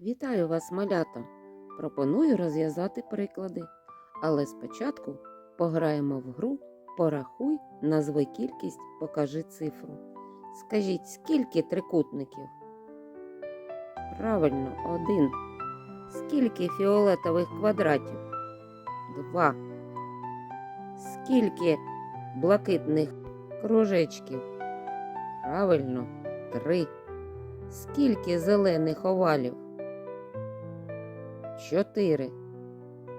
Вітаю вас, малята! Пропоную розв'язати приклади. Але спочатку пограємо в гру Порахуй, назви кількість, покажи цифру. Скажіть, скільки трикутників? Правильно, один. Скільки фіолетових квадратів? Два. Скільки блакитних кружечків? Правильно, три. Скільки зелених овалів? Чотири.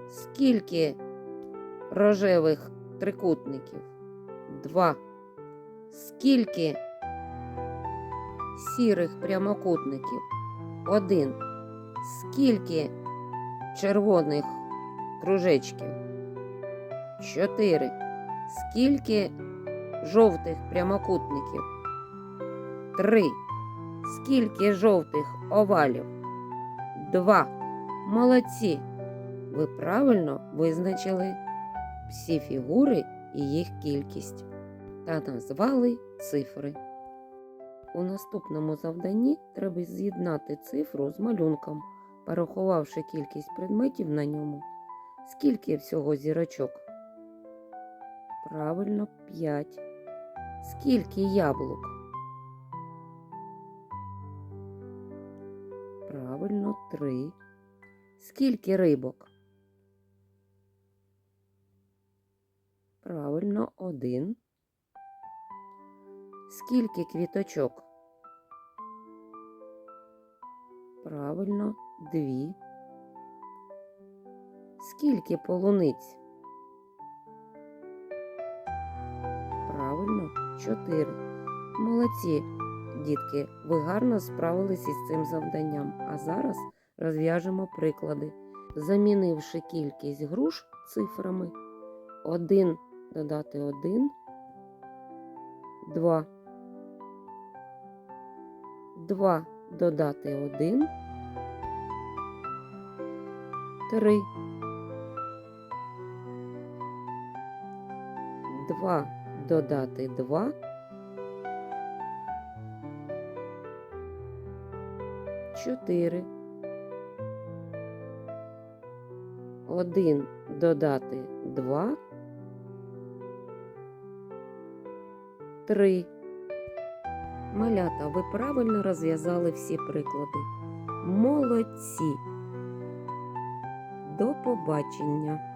Скільки рожевих трикутників? Два. Скільки сірих прямокутників? Один. Скільки червоних кружечків? Чотири. Скільки жовтих прямокутників? Три. Скільки жовтих овалів? Два. Молодці. Ви правильно визначили всі фігури і їх кількість та назвали цифри. У наступному завданні треба з'єднати цифру з малюнком, порахувавши кількість предметів на ньому. Скільки всього зірочок? Правильно, 5. Скільки яблук? Правильно, 3. Скільки рибок? Правильно, 1. Скільки квіточок? Правильно, 2. Скільки полуниць? Правильно, 4. Молодці, дітки, ви гарно справилися із цим завданням. А зараз розв'яжемо приклади. Замінивши кількість груш цифрами 1 додати 1, 2, 2 додати 1, 3, 2 додати 2, 4, 1 додати 2, 3. Малята, ви правильно розв'язали всі приклади. Молодці. До побачення!